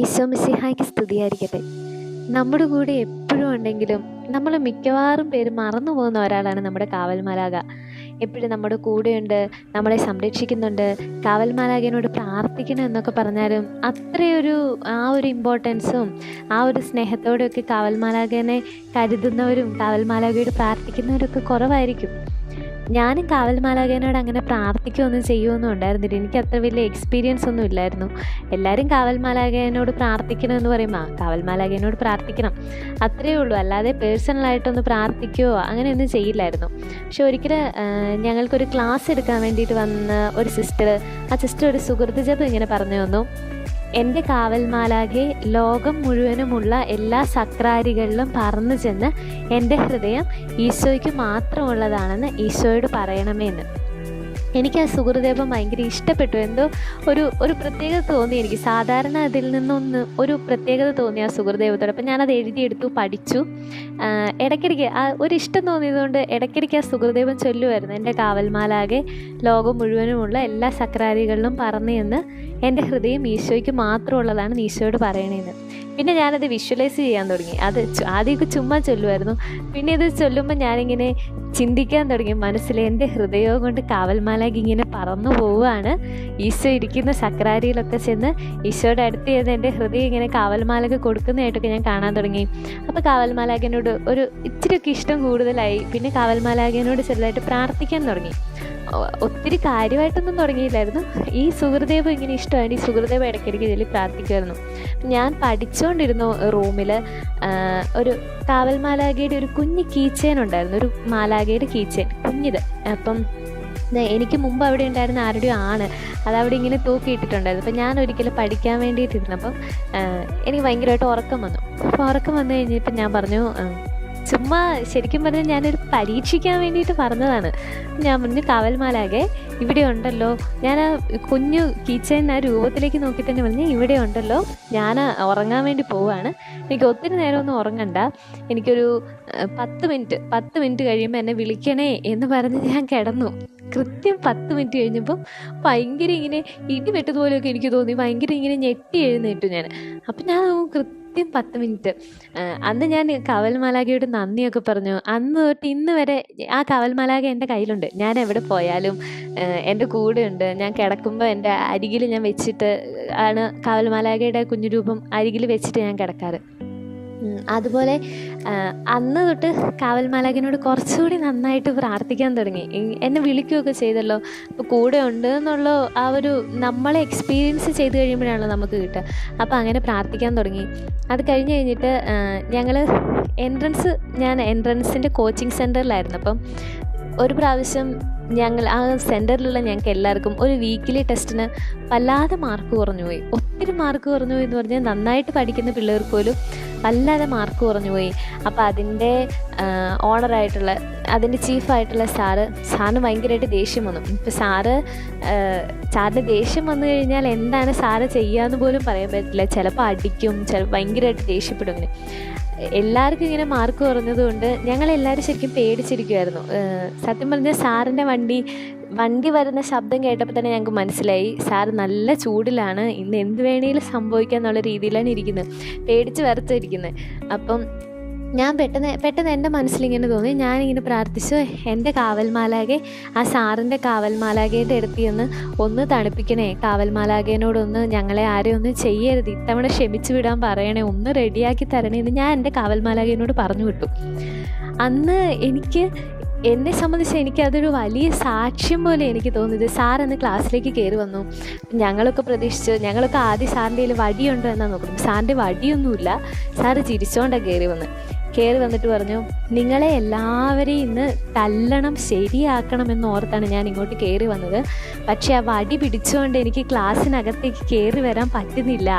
ഈശോ മിസ്സിഹായ്ക്ക് സ്തുതിയായിരിക്കട്ടെ. നമ്മുടെ കൂടെ എപ്പോഴും ഉണ്ടെങ്കിലും നമ്മൾ മിക്കവാറും പേര് മറന്നു പോകുന്ന ഒരാളാണ് നമ്മുടെ കാവൽമാലാക എപ്പോഴും നമ്മുടെ കൂടെയുണ്ട് നമ്മളെ സംരക്ഷിക്കുന്നുണ്ട് കാവൽമാലാകനോട് പ്രാർത്ഥിക്കണം എന്നൊക്കെ പറഞ്ഞാലും അത്രയൊരു ആ ഒരു ഇമ്പോർട്ടൻസും ആ ഒരു സ്നേഹത്തോടെയൊക്കെ കാവൽമാലാകനെ കരുതുന്നവരും കാവൽമാലാകയോട് പ്രാർത്ഥിക്കുന്നവരൊക്കെ കുറവായിരിക്കും. ഞാനും കാവൽ മാലാഖേനോട് അങ്ങനെ പ്രാർത്ഥിക്കുകയൊന്നും ചെയ്യുമൊന്നും ഉണ്ടായിരുന്നില്ല. എനിക്ക് അത്ര വലിയ എക്സ്പീരിയൻസ് ഒന്നും ഇല്ലായിരുന്നു. എല്ലാവരും കാവൽമാലാകനോട് പ്രാർത്ഥിക്കണം എന്ന് പറയുമ്പോൾ ആ കാവൽമാലാകനോട് പ്രാർത്ഥിക്കണം. അത്രയേ ഉള്ളൂ. അല്ലാതെ പേഴ്സണലായിട്ടൊന്ന് പ്രാർത്ഥിക്കുകയോ അങ്ങനെയൊന്നും ചെയ്യില്ലായിരുന്നു. പക്ഷെ ഒരിക്കലും ഞങ്ങൾക്കൊരു ക്ലാസ് എടുക്കാൻ വേണ്ടിയിട്ട് വന്ന ഒരു സിസ്റ്റർ ആ സിസ്റ്റർ ഒരു സുഹൃത്ത് ജപം ഇങ്ങനെ പറഞ്ഞു തന്നു. എന്റെ കാവൽമാലാകെ ലോകം മുഴുവനുമുള്ള എല്ലാ സക്രാരികളിലും പറന്നു ചെന്ന് എന്റെ ഹൃദയം ഈശോയ്ക്ക് മാത്രമുള്ളതാണെന്ന് ഈശോയോട് പറയണമേ എന്ന് എനിക്ക് ആ സുഹൃദേവം ഭയങ്കര ഇഷ്ടപ്പെട്ടു. എന്തോ ഒരു ഒരു പ്രത്യേകത തോന്നി എനിക്ക്. സാധാരണ അതിൽ നിന്നൊന്ന് ഒരു പ്രത്യേകത തോന്നി ആ സുഹൃദേവത്തോട് അപ്പം ഞാനത് എഴുതിയെടുത്തു പഠിച്ചു. ഇടയ്ക്കിടയ്ക്ക് ആ ഒരു ഇഷ്ടം തോന്നിയതുകൊണ്ട് ഇടയ്ക്കിടയ്ക്ക് ആ സുഹൃദേവം ചൊല്ലുമായിരുന്നു എന്റെ കാവൽമാലാകെ ലോകം മുഴുവനുമുള്ള എല്ലാ സക്രാരികളിലും പറന്നു എന്ന് എന്റെ ഹൃദയം ഈശോയ്ക്ക് മാത്രമുള്ളതാണ് ഈശോയോട് പറയണേന്ന്. പിന്നെ ഞാനത് വിഷ്വലൈസ് ചെയ്യാൻ തുടങ്ങി. അത് ആദ്യമൊക്കെ ചുമ്മാ ചൊല്ലുമായിരുന്നു. പിന്നെ ഇത് ചൊല്ലുമ്പോൾ ഞാനിങ്ങനെ ചിന്തിക്കാൻ തുടങ്ങി. മനസ്സിൽ എന്റെ ഹൃദയവും കൊണ്ട് കാവൽമാലാകി ഇങ്ങനെ പറന്നു പോവുകയാണ്. ഈശോ ഇരിക്കുന്ന സക്രാരിയിലൊക്കെ ചെന്ന് ഈശോയുടെ അടുത്ത് ചെന്ന് എന്റെ ഹൃദയം ഇങ്ങനെ കാവൽമാലയ്ക്ക് കൊടുക്കുന്നതായിട്ടൊക്കെ ഞാൻ കാണാൻ തുടങ്ങി. അപ്പോൾ കാവൽമാലാകനോട് ഒരു ഇച്ചിരിയൊക്കെ ഇഷ്ടം കൂടുതലായി. പിന്നെ കാവൽമാലാകനോട് ചെറുതായിട്ട് പ്രാർത്ഥിക്കാൻ തുടങ്ങി. ഒത്തിരി കാര്യമായിട്ടൊന്നും തുടങ്ങിയില്ലായിരുന്നു. ഈ സുഹൃദേവ് ഇങ്ങനെ ഇഷ്ടമായിട്ട് ഈ സുഹൃദേവം ഇടയ്ക്കിടയ്ക്ക് ഇതിൽ പ്രാർത്ഥിക്കുമായിരുന്നു. ഞാൻ പഠിച്ചുകൊണ്ടിരുന്ന റൂമിൽ ഒരു കാവൽ മാലാഗയുടെ ഒരു കുഞ്ഞ് കീച്ചേൻ ഉണ്ടായിരുന്നു. ഒരു മാലാഗയുടെ കീച്ചേൻ കുഞ്ഞിത്. അപ്പം എനിക്ക് മുമ്പ് അവിടെ ഉണ്ടായിരുന്ന ആരുടെയോ ആണ്. അതവിടെ ഇങ്ങനെ തൂക്കിയിട്ടിട്ടുണ്ടായിരുന്നു അപ്പം ഞാൻ ഒരിക്കലും പഠിക്കാൻ വേണ്ടിയിട്ടിരുന്നപ്പം എനിക്ക് ഭയങ്കരമായിട്ട് ഉറക്കം വന്നു. അപ്പോൾ ഉറക്കം വന്നു കഴിഞ്ഞപ്പോൾ ഞാൻ പറഞ്ഞു ചുമ്മാ ശരിക്കും പറഞ്ഞാൽ ഞാനൊരു പരീക്ഷിക്കാൻ വേണ്ടിയിട്ട് പറഞ്ഞതാണ്. ഞാൻ പറഞ്ഞു കാവൽമാലാകെ ഇവിടെ ഉണ്ടല്ലോ. ഞാൻ ആ കുഞ്ഞു കീച്ചൻ ആ രൂപത്തിലേക്ക് നോക്കി തന്നെ പറഞ്ഞു ഇവിടെ ഉണ്ടല്ലോ. ഞാൻ ഉറങ്ങാൻ വേണ്ടി പോവുകയാണ്. എനിക്ക് ഒത്തിരി നേരമൊന്നും ഉറങ്ങണ്ട. എനിക്കൊരു പത്ത് മിനിറ്റ് പത്ത് മിനിറ്റ് കഴിയുമ്പോൾ എന്നെ വിളിക്കണേ എന്ന് പറഞ്ഞ് ഞാൻ കിടന്നു. കൃത്യം പത്ത് മിനിറ്റ് കഴിഞ്ഞപ്പം ഭയങ്കര ഇങ്ങനെ ഇടി വെട്ടതുപോലെയൊക്കെ എനിക്ക് തോന്നി. ഭയങ്കര ഇങ്ങനെ ഞെട്ടി എഴുന്നേറ്റു ഞാൻ. അപ്പം ഞാൻ കൃത്യം പത്ത് മിനിറ്റ്. അന്ന് ഞാൻ കവൽ മാലാഖയോട് നന്ദിയൊക്കെ പറഞ്ഞു. അന്ന് തൊട്ട് ഇന്ന് വരെ ആ കവൽ മാലാഖ എന്റെ കയ്യിലുണ്ട്. ഞാൻ എവിടെ പോയാലും എന്റെ കൂടെ ഉണ്ട് ഞാൻ കിടക്കുമ്പോൾ എന്റെ അരികിൽ ഞാൻ വെച്ചിട്ട് ആണ് കവൽ മാലാഖയുടെ കുഞ്ഞുരൂപം അരികിൽ വെച്ചിട്ട് ഞാൻ കിടക്കാറ്. അതുപോലെ അന്ന് തൊട്ട് കാവൽ മാലാഖിനോട് കുറച്ചുകൂടി നന്നായിട്ട് പ്രാർത്ഥിക്കാൻ തുടങ്ങി. എന്നെ വിളിക്കുകയൊക്കെ ചെയ്തല്ലോ. അപ്പോൾ കൂടെ ഉണ്ട് എന്നുള്ള ആ ഒരു നമ്മളെ എക്സ്പീരിയൻസ് ചെയ്ത് കഴിയുമ്പോഴാണല്ലോ നമുക്ക് കിട്ടുക. അപ്പോൾ അങ്ങനെ പ്രാർത്ഥിക്കാൻ തുടങ്ങി. അത് കഴിഞ്ഞ് കഴിഞ്ഞിട്ട് ഞങ്ങൾ എൻട്രൻസ് ഞാൻ എൻട്രൻസിന്റെ കോച്ചിങ് സെന്ററിലായിരുന്നു അപ്പം ഒരു പ്രാവശ്യം ഞങ്ങൾ ആ സെന്ററിലുള്ള ഞങ്ങൾക്ക് എല്ലാവർക്കും ഒരു വീക്കിലി ടെസ്റ്റിന് വല്ലാതെ മാർക്ക് കുറഞ്ഞു പോയി. ഒത്തിരി മാർക്ക് കുറഞ്ഞു പോയി എന്ന് പറഞ്ഞാൽ നന്നായിട്ട് പഠിക്കുന്ന പിള്ളേർക്ക് പോലും വല്ലാതെ മാർക്ക് കുറഞ്ഞു പോയി. അപ്പോൾ അതിന്റെ ഓണറായിട്ടുള്ള അതിന്റെ ചീഫായിട്ടുള്ള സാറ് സാറിന് ഭയങ്കരമായിട്ട് ദേഷ്യം വന്നു. ഇപ്പോൾ സാറ് സാറിന് ദേഷ്യം വന്നു കഴിഞ്ഞാൽ എന്താണ് സാറ് ചെയ്യാന്ന് പോലും പറയാൻ പറ്റില്ല. ചിലപ്പോൾ അടിക്കും ചില ഭയങ്കരമായിട്ട് ദേഷ്യപ്പെടും. ഇങ്ങനെ എല്ലാവർക്കും ഇങ്ങനെ മാർക്ക് കുറഞ്ഞതുകൊണ്ട് ഞങ്ങളെല്ലാവരും ശരിക്കും പേടിച്ചിരിക്കുമായിരുന്നു സത്യം പറഞ്ഞാൽ സാറിന്റെ വണ്ടി വണ്ടി വരുന്ന ശബ്ദം കേട്ടപ്പോൾ തന്നെ ഞങ്ങൾക്ക് മനസ്സിലായി. സാർ നല്ല ചൂടിലാണ്. ഇന്ന് എന്ത് വേണേലും സംഭവിക്കാം എന്നുള്ള രീതിയിലാണ് ഇരിക്കുന്നത് പേടിച്ച് വരത്തിരിക്കുന്നത് അപ്പം ഞാൻ പെട്ടെന്ന് പെട്ടെന്ന് എന്റെ മനസ്സിലിങ്ങനെ തോന്നി. ഞാനിങ്ങനെ പ്രാർത്ഥിച്ചു എന്റെ കാവൽമാലാകെ ആ സാറിന്റെ കാവൽമാലാകേന്റെ അടുത്ത് ഒന്ന് ഒന്ന് തണുപ്പിക്കണേ. കാവൽമാലാകേനോടൊന്ന് ഞങ്ങളെ ആരെയും ഒന്ന് ചെയ്യരുത്. ഇത്തവണ ക്ഷമിച്ചു വിടാൻ പറയണേ. ഒന്ന് റെഡിയാക്കി തരണേ എന്ന് ഞാൻ എന്റെ കാവൽമാലാകേനോട് പറഞ്ഞു വിട്ടു. അന്ന് എനിക്ക് എന്നെ സംബന്ധിച്ച് എനിക്കതൊരു വലിയ സാക്ഷ്യം പോലെ എനിക്ക് തോന്നിയത്. സാർ അന്ന് ക്ലാസ്സിലേക്ക് കയറി വന്നു. ഞങ്ങളൊക്കെ പ്രതീക്ഷിച്ചു ഞങ്ങളൊക്കെ ആദ്യം സാറിന്റെ കയ്യിൽ വടിയുണ്ടോ എന്നാണ് നോക്കുന്നത് സാറിന്റെ വടിയൊന്നുമില്ല. സാറ് ചിരിച്ചോണ്ടാണ് കയറി വന്ന്. കയറി വന്നിട്ട് പറഞ്ഞു നിങ്ങളെ എല്ലാവരെയും ഇന്ന് തല്ലണം ശരിയാക്കണമെന്ന് ഓർത്താണ് ഞാൻ ഇങ്ങോട്ട് കയറി വന്നത്. പക്ഷേ ആ വടി പിടിച്ചുകൊണ്ട് എനിക്ക് ക്ലാസ്സിനകത്തേക്ക് കയറി വരാൻ പറ്റുന്നില്ല.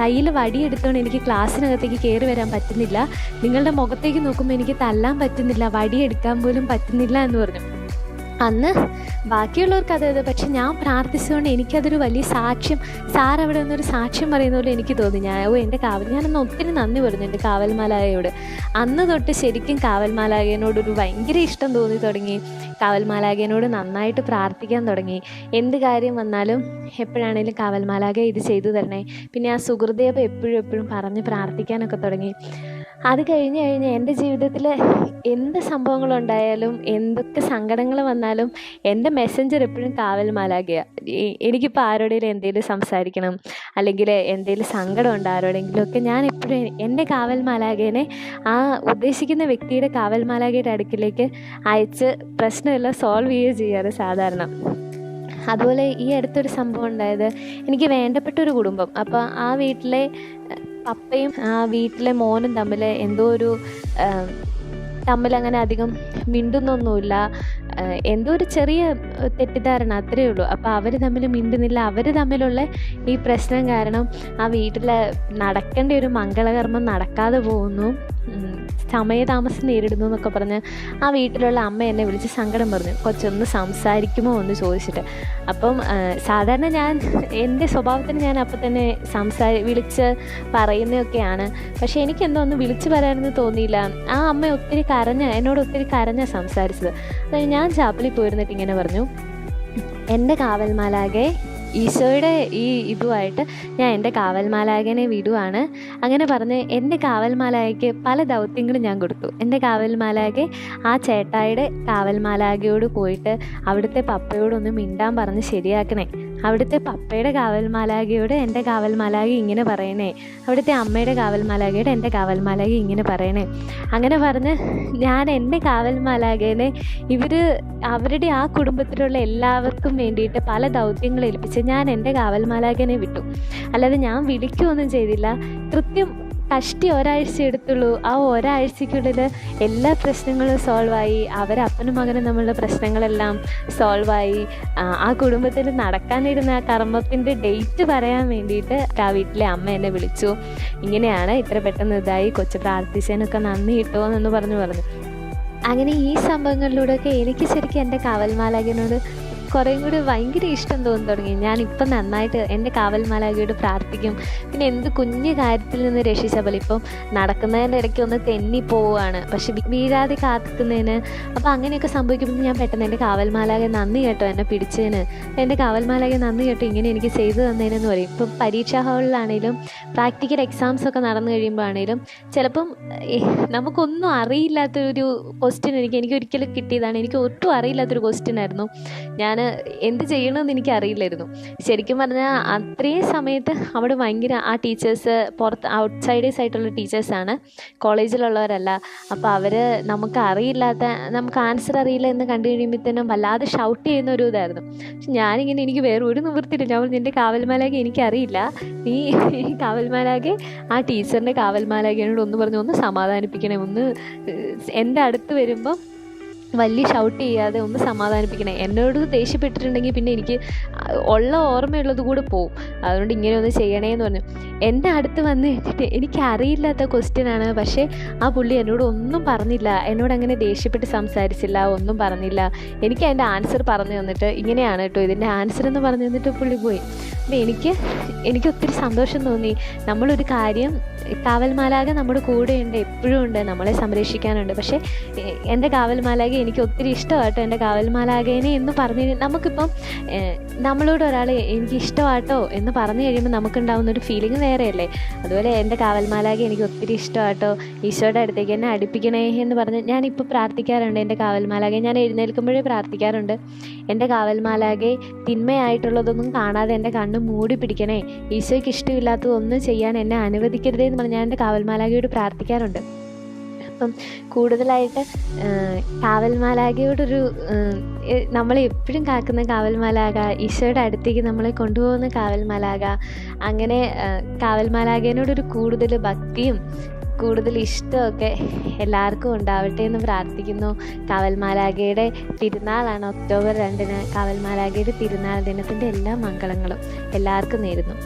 കയ്യിൽ വടി എടുത്തുകൊണ്ട് എനിക്ക് ക്ലാസ്സിനകത്തേക്ക് കയറി വരാൻ പറ്റുന്നില്ല. നിങ്ങളുടെ മുഖത്തേക്ക് നോക്കുമ്പോൾ എനിക്ക് തല്ലാൻ പറ്റുന്നില്ല വടി എടുക്കാൻ പോലും പറ്റുന്നില്ല എന്ന് പറഞ്ഞു. അന്ന് ബാക്കിയുള്ളവർക്ക് അതായത് പക്ഷെ ഞാൻ പ്രാർത്ഥിച്ചുകൊണ്ട് എനിക്കതൊരു വലിയ സാക്ഷ്യം സാർ അവിടെ നിന്നൊരു സാക്ഷ്യം പറയുന്ന പോലെ എനിക്ക് തോന്നി. ഞാൻ ഓ എന്റെ കാവൽ ഞാനൊന്ന് ഒത്തിരി നന്ദി പറഞ്ഞു എന്റെ അന്ന് തൊട്ട് ശരിക്കും കാവൽമാലാകയനോടൊരു ഭയങ്കര ഇഷ്ടം തോന്നി തുടങ്ങി. കാവൽമാലാകയനോട് നന്നായിട്ട് പ്രാർത്ഥിക്കാൻ തുടങ്ങി. എന്ത് കാര്യം വന്നാലും എപ്പോഴാണേലും കാവൽമാലാക ഇത് ചെയ്തു തരണേ. പിന്നെ ആ സുഹൃദേവ എപ്പോഴും എപ്പോഴും പറഞ്ഞ് പ്രാർത്ഥിക്കാനൊക്കെ തുടങ്ങി. അത് കഴിഞ്ഞ് കഴിഞ്ഞ് എന്റെ ജീവിതത്തിൽ എന്ത് സംഭവങ്ങളുണ്ടായാലും എന്തൊക്കെ സങ്കടങ്ങൾ വന്നാലും എന്റെ മെസ്സഞ്ചർ എപ്പോഴും കാവൽ മാലാകുക എനിക്കിപ്പോൾ ആരോടെങ്കിലും എന്തെങ്കിലും സംസാരിക്കണം അല്ലെങ്കിൽ എന്തെങ്കിലും സങ്കടം ഉണ്ട് ആരോടെങ്കിലും ഒക്കെ ഞാൻ എപ്പോഴും എന്റെ കാവൽ മാലാകേനെ ആ ഉദ്ദേശിക്കുന്ന വ്യക്തിയുടെ കാവൽ മാലാകയുടെ അടുക്കിലേക്ക് അയച്ച് പ്രശ്നമെല്ലാം സോൾവ് ചെയ്യുക ചെയ്യാറ് സാധാരണ. അതുപോലെ ഈ അടുത്തൊരു സംഭവം ഉണ്ടായത് എനിക്ക് വേണ്ടപ്പെട്ട ഒരു കുടുംബം. അപ്പോൾ ആ വീട്ടിലെ പപ്പയും ആ വീട്ടിലെ മോനും തമ്മിൽ എന്തോ ഒരു തമ്മിൽ അങ്ങനെ അധികം മിണ്ടുന്നൊന്നുമില്ല. എന്തോ ഒരു ചെറിയ തെറ്റിദ്ധാരണ അത്രയേ ഉള്ളൂ. അപ്പോൾ അവർ തമ്മിൽ മിണ്ടുന്നില്ല. അവർ തമ്മിലുള്ള ഈ പ്രശ്നം കാരണം ആ വീട്ടിൽ നടക്കേണ്ട ഒരു മംഗളകർമ്മം നടക്കാതെ പോകുന്നു. സമയതാമസം നേരിടുന്നു എന്നൊക്കെ പറഞ്ഞ് ആ വീട്ടിലുള്ള അമ്മ എന്നെ വിളിച്ച് സങ്കടം പറഞ്ഞു. കൊച്ചൊന്ന് സംസാരിക്കുമോ എന്ന് ചോദിച്ചിട്ട്. അപ്പം സാധാരണ ഞാൻ എന്റെ സ്വഭാവത്തിന് ഞാൻ അപ്പം തന്നെ സംസാരി വിളിച്ച് പറയുന്നതൊക്കെയാണ്. പക്ഷേ എനിക്കെന്തോ ഒന്ന് വിളിച്ചു പറയാനൊന്നും തോന്നിയില്ല. ആ അമ്മ ഒത്തിരി കരഞ്ഞ എന്നോട് ഒത്തിരി കരഞ്ഞ സംസാരിച്ചത്. ഞാൻ ചാപ്പലിൽ പോയിരുന്നിട്ട് ഇങ്ങനെ പറഞ്ഞു. എന്റെ കാവൽമാലാകെ ഈശോയുടെ ഈ ഇതുമായിട്ട് ഞാൻ എന്റെ കാവൽമാലായകനെ വിടുവാണ്. അങ്ങനെ പറഞ്ഞ് എന്റെ കാവൽമാലായക്ക് പല ദൗത്യങ്ങളും ഞാൻ കൊടുത്തു. എന്റെ കാവൽമാലായകെ ആ ചേട്ടായിയുടെ കാവൽമാലായകയോട് പോയിട്ട് അവിടുത്തെ പപ്പയോടൊന്ന് മിണ്ടാൻ പറഞ്ഞ് ശരിയാക്കണേ. അവിടുത്തെ പപ്പയുടെ കാവൽ മാലാഖയോട് എന്റെ കാവൽ മാലാഖ ഇങ്ങനെ പറയണേ. അവിടുത്തെ അമ്മയുടെ കാവൽ മാലാഖയോട് എന്റെ കാവൽ മാലാഖ ഇങ്ങനെ പറയണേ. അങ്ങനെ പറഞ്ഞ് ഞാൻ എന്റെ കാവൽ മാലാഖേനെ ഇവർ അവരുടെ ആ കുടുംബത്തിലുള്ള എല്ലാവർക്കും വേണ്ടിയിട്ട് പല ദൗത്യങ്ങൾ ഏൽപ്പിച്ച് ഞാൻ എന്റെ കാവൽ കാവൽമാലാകനെ വിട്ടു. അല്ലാതെ ഞാൻ വിളിക്കുകയൊന്നും ചെയ്തില്ല. കൃത്യം കഷ്ടി ഒരാഴ്ച എടുത്തുള്ളൂ. ആ ഒരാഴ്ചയ്ക്കുള്ളിൽ എല്ലാ പ്രശ്നങ്ങളും സോൾവായി. അവരപ്പനും മകനും നമ്മളുടെ പ്രശ്നങ്ങളെല്ലാം സോൾവായി. ആ കുടുംബത്തിൽ നടക്കാനിരുന്ന ആ കർമ്മത്തിന്റെ ഡേറ്റ് പറയാൻ വേണ്ടിയിട്ട് ആ വീട്ടിലെ അമ്മ എന്നെ വിളിച്ചു. ഇങ്ങനെയാണ് ഇത്ര പെട്ടെന്ന് ഇതായി കൊച്ചു പ്രാർത്ഥിച്ചതിനൊക്കെ നന്ദി കിട്ടുമോ പറഞ്ഞു പറഞ്ഞു. അങ്ങനെ ഈ സംഭവങ്ങളിലൂടെയൊക്കെ എനിക്ക് ശരിക്കും എന്റെ കാവൽമാലാകനോട് കുറേയും കൂടി ഭയങ്കര ഇഷ്ടം തോന്നി തുടങ്ങി. ഞാനിപ്പം നന്നായിട്ട് എന്റെ കാവൽ മാലാഖയോട് പ്രാർത്ഥിക്കും. പിന്നെ എന്ത് കുഞ്ഞു കാര്യത്തിൽ നിന്ന് രക്ഷിച്ച പോലെ. ഇപ്പം നടക്കുന്നതിന്റെ ഇടയ്ക്ക് ഒന്ന് തെന്നി പോവുകയാണ്. പക്ഷെ വീഴാതെ കാത്തുന്നതിന് അപ്പോൾ അങ്ങനെയൊക്കെ സംഭവിക്കുമ്പോൾ ഞാൻ പെട്ടെന്ന് എന്റെ കാവൽ മാലാഖ നന്ദി കേട്ടോ എന്നെ പിടിച്ചതിന്. എന്റെ കാവൽ മാലാഖ നന്ദി കേട്ടോ ഇങ്ങനെ എനിക്ക് ചെയ്തു തന്നതിനെന്ന് പറയും. ഇപ്പം പരീക്ഷാ ഹാളിലാണെങ്കിലും പ്രാക്ടിക്കൽ എക്സാംസ് ഒക്കെ നടന്നു കഴിയുമ്പോൾ ആണെങ്കിലും ചിലപ്പം നമുക്കൊന്നും അറിയില്ലാത്തൊരു ക്വസ്റ്റ്യൻ എനിക്ക് എനിക്ക് ഒരിക്കലും കിട്ടിയതാണ്. എനിക്ക് ഒട്ടും അറിയില്ലാത്തൊരു ക്വസ്റ്റ്യൻ ആയിരുന്നു. ഞാൻ എന്ത് ചെയ്യണമെന്ന് എനിക്ക് അറിയില്ലായിരുന്നു ശരിക്കും പറഞ്ഞാൽ അത്രയും സമയത്ത് അവിടെ ഭയങ്കര ആ ടീച്ചേഴ്സ് പുറത്ത് ഔട്ട്സൈഡേഴ്സ് ആയിട്ടുള്ള ടീച്ചേഴ്സാണ് കോളേജിലുള്ളവരല്ല അപ്പോൾ അവർ നമുക്ക് അറിയില്ലാത്ത നമുക്ക് ആൻസർ അറിയില്ല എന്ന് കണ്ടു കഴിയുമ്പോഴത്തേനും വല്ലാതെ ഷൗട്ട് ചെയ്യുന്ന ഒരു ഇതായിരുന്നു. പക്ഷെ ഞാനിങ്ങനെ എനിക്ക് വേറെ ഒരു നിവൃത്തിയില്ല. ഞാൻ നിന്റെ കാവൽമാലാകെ എനിക്കറിയില്ല. നീ കാവൽമാലാകെ ആ ടീച്ചറിന്റെ കാവൽമാലാകയോട് ഒന്ന് പറഞ്ഞു ഒന്ന് സമാധാനിപ്പിക്കണേ. ഒന്ന് എന്റെ അടുത്ത് വരുമ്പം വലിയ ഷൗട്ട് ചെയ്യാതെ ഒന്ന് സമാധാനിപ്പിക്കണേ. എന്നോട് ദേഷ്യപ്പെട്ടിട്ടുണ്ടെങ്കിൽ പിന്നെ എനിക്ക് ഉള്ള ഓർമ്മയുള്ളത് കൂടെ പോവും. അതുകൊണ്ട് ഇങ്ങനെ ഒന്ന് ചെയ്യണേ എന്ന് പറഞ്ഞു. എന്റെ അടുത്ത് വന്ന് കഴിഞ്ഞിട്ട് എനിക്ക് അറിയില്ലാത്ത ക്വസ്റ്റ്യനാണ് പക്ഷേ ആ പുള്ളി എന്നോട് ഒന്നും പറഞ്ഞില്ല. എന്നോട് അങ്ങനെ ദേഷ്യപ്പെട്ട് സംസാരിച്ചില്ല. ഒന്നും പറഞ്ഞില്ല. എനിക്ക് അതിന്റെ ആൻസർ പറഞ്ഞു തന്നിട്ട് ഇങ്ങനെയാണ് കേട്ടോ ഇതിന്റെ ആൻസർ എന്ന് പറഞ്ഞു തന്നിട്ട് പുള്ളി പോയി. അപ്പം എനിക്ക് എനിക്ക് ഒത്തിരി സന്തോഷം തോന്നി. നമ്മളൊരു കാര്യം കാവൽമാലാക നമ്മുടെ കൂടെയുണ്ട് എപ്പോഴും ഉണ്ട് നമ്മളെ സംരക്ഷിക്കാനുണ്ട്. പക്ഷേ എന്റെ കാവൽമാലാക എനിക്ക് ഒത്തിരി ഇഷ്ടമാട്ടോ എന്റെ കാവൽമാലാകേനെ എന്ന് പറഞ്ഞു നമുക്കിപ്പം നമ്മളോട് ഒരാൾ എനിക്ക് ഇഷ്ടമാട്ടോ എന്ന് പറഞ്ഞു കഴിയുമ്പോൾ നമുക്കുണ്ടാവുന്ന ഒരു ഫീലിംഗ് വേറെയല്ലേ? അതുപോലെ എന്റെ കാവൽമാലാകെ എനിക്ക് ഒത്തിരി ഇഷ്ടമാട്ടോ. ഈശോയുടെ അടുത്തേക്ക് എന്നെ അടുപ്പിക്കണേ എന്ന് പറഞ്ഞ് ഞാനിപ്പോൾ പ്രാർത്ഥിക്കാറുണ്ട് എന്റെ കാവൽമാലാകെ. ഞാൻ എഴുന്നേൽക്കുമ്പോഴേ പ്രാർത്ഥിക്കാറുണ്ട്. എന്റെ കാവൽമാലാകെ തിന്മയായിട്ടുള്ളതൊന്നും കാണാതെ എന്റെ കണ്ണ് മൂടി പിടിക്കണേ. ഈശോയ്ക്ക് ഇഷ്ടമില്ലാത്തതൊന്നും ചെയ്യാൻ എന്നെ അനുവദിക്കരുതേ എന്ന് പറഞ്ഞ് ഞാൻ എന്റെ കാവൽമാലാകയോട് പ്രാർത്ഥിക്കാറുണ്ട്. അപ്പം കൂടുതലായിട്ട് കാവൽമാലാകയോടൊരു നമ്മൾ എപ്പോഴും കാക്കുന്ന കാവൽമാലാക ഈശോയുടെ അടുത്തേക്ക് നമ്മളെ കൊണ്ടുപോകുന്ന കാവൽമാലാക അങ്ങനെ കാവൽമാലാകേനോടൊരു കൂടുതൽ ഭക്തിയും കൂടുതൽ ഇഷ്ടമൊക്കെ എല്ലാവർക്കും ഉണ്ടാവട്ടെ എന്ന് പ്രാർത്ഥിക്കുന്നു. കാവൽമാലാകയുടെ തിരുനാളാണ് ഒക്ടോബർ രണ്ടിന് കാവൽമാലാകയുടെ തിരുനാൾ ദിനത്തിന്റെ എല്ലാ മംഗളങ്ങളും എല്ലാവർക്കും നേരുന്നു.